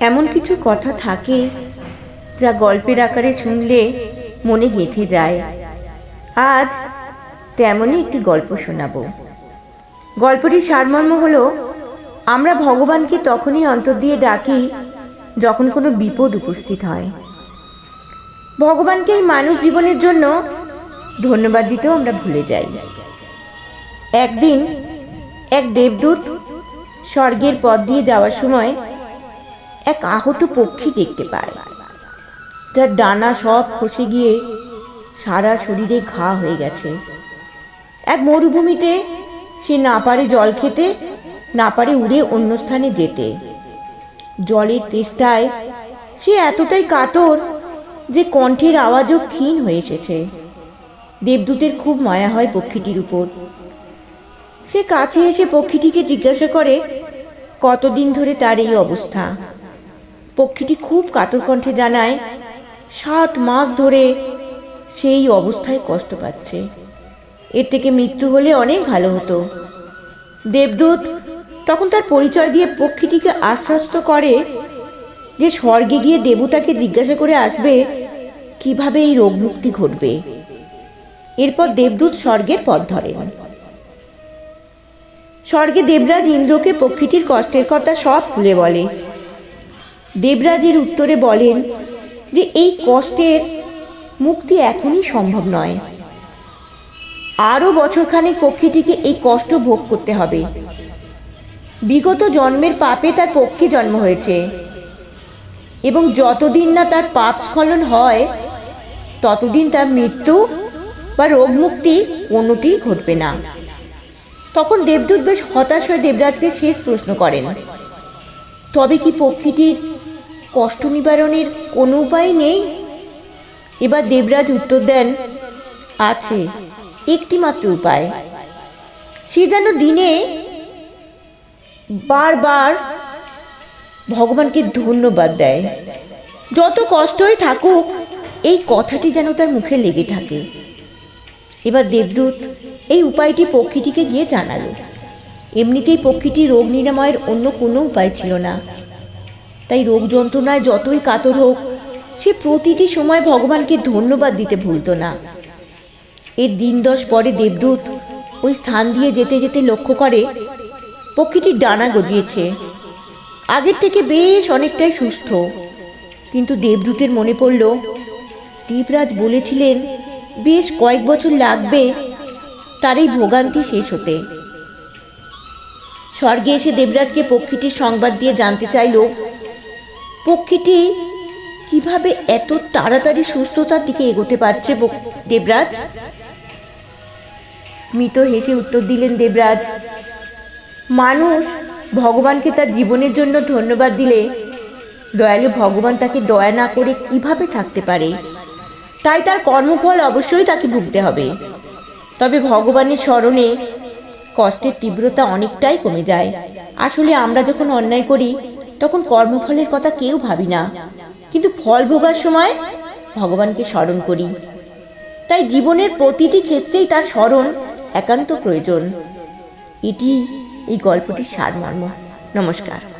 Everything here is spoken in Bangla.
এমন কিছু কথা থাকে যা গল্পের আকারে শুনলে মনে গেঁথে যায়। আজ তেমনই একটি গল্প শোনাবো। গল্পটির সারমর্ম হলো, আমরা ভগবানকে তখনই অন্তর দিয়ে ডাকি যখন কোনো বিপদ উপস্থিত হয়। ভগবানকে এই মানুষ জীবনের জন্য ধন্যবাদ দিতেও আমরা ভুলে যাই। একদিন এক দেবদূত স্বর্গের পথ দিয়ে যাওয়ার সময় এক আহত পক্ষী দেখতে পায়। যার ডানা সব খসে গিয়ে সারা শরীরে ঘা হয়ে গেছে। এক মরুভূমিতে সে না পারে জল খেতে, না পারে উড়ে অন্য স্থানে যেতে। জলের তেষ্টায় সে এতটাই কাতর যে কণ্ঠের আওয়াজও ক্ষীণ হয়ে এসেছে। দেবদূতের খুব মায়া হয় পক্ষীটির উপর। সে কাছে এসে পক্ষীটিকে জিজ্ঞাসা করে, কতদিন ধরে তার এই অবস্থা? পক্ষীটি খুব কাতর কণ্ঠে জানায়, সাত মাস ধরে সেই অবস্থায় কষ্ট পাচ্ছে। এর থেকে মৃত্যু হলে অনেক ভালো হতো। দেবদূত তখন তার পরিচয় দিয়ে পক্ষীটিকে আশ্বস্ত করে যে স্বর্গে গিয়ে দেবতাকে জিজ্ঞাসা করে আসবে, কীভাবে এই রোগ মুক্তি ঘটবে? এরপর দেবদূত স্বর্গের পথ ধরেন। স্বর্গে দেবরাজ ইন্দ্রকে পক্ষীটির কষ্টের কথা সব খুলে বলে। দেবরাজের উত্তরে বলেন যে এই কষ্টের মুক্তি এখনই সম্ভব নয়। আরও বছরখানেক পক্ষীটিকে এই কষ্ট ভোগ করতে হবে। বিগত জন্মের পাপে তার পক্ষী জন্ম হয়েছে এবং যতদিন না তার পাপ স্খলন হয়, ততদিন তার মৃত্যু বা রোগ মুক্তি কোনোটিই ঘটবে না। তখন দেবদূত বেশ হতাশ হয়ে দেবরাজকে শেষ প্রশ্ন করেন, তবে কি পক্ষীটির কষ্ট নিবারণের কোনো উপায় নেই? এবার দেবরাজ উত্তর দেন, আছে একটি মাত্র উপায়। সে যেন দিনে বারবার ভগবানকে ধন্যবাদ দেয়। যত কষ্টই থাকুক, এই কথাটি যেন তার মুখে লেগে থাকে। এবার দেবদূত এই উপায়টি পক্ষীটিকে গিয়ে জানালো। এমনিতেই পক্ষীটি রোগ নিরাময়ের অন্য কোনো উপায় ছিল না। তাই রোগ যন্ত্রণায় যতই কাতর হোক, সে প্রতিটি সময় ভগবানকে ধন্যবাদ দিতে ভুলতো না। এর দিন দশ পরে দেবদূত ওই স্থান দিয়ে যেতে যেতে লক্ষ্য করে পক্ষীটির ডানা গজিয়েছে। আগের থেকে বেশ অনেকটাই সুস্থ। কিন্তু দেবদূতের মনে পড়ল দেবরাজ বলেছিলেন, বেশ কয়েক বছর লাগবে তার এই ভোগান্তি শেষ হতে। স্বর্গে এসে দেবরাজকে পক্ষীটির সংবাদ দিয়ে জানতে চাইল পক্ষীটি কীভাবে এত তাড়াতাড়ি সুস্থতার দিকে এগোতে পারছে দেবরাজ? মৃত হেসে উত্তর দিলেন দেবরাজ, মানুষ ভগবানকে তার জীবনের জন্য ধন্যবাদ দিলে দয়ালু ভগবান তাকে দয়া না করে কীভাবে থাকতে পারে? তাই তার কর্মফল অবশ্যই তাকে ভুগতে হবে। তবে ভগবানের স্মরণে কষ্টের তীব্রতা অনেকটাই কমে যায়। আসলে আমরা যখন অন্যায় করি তখন কর্মফলের কথা কেউ ভাবি না। কিন্তু ফল ভোগার সময় ভগবানকে স্মরণ করি। তাই জীবনের প্রতিটি ক্ষেত্রেই তার স্মরণ একান্ত প্রয়োজন। এটি এই গল্পটির সারমর্ম। নমস্কার।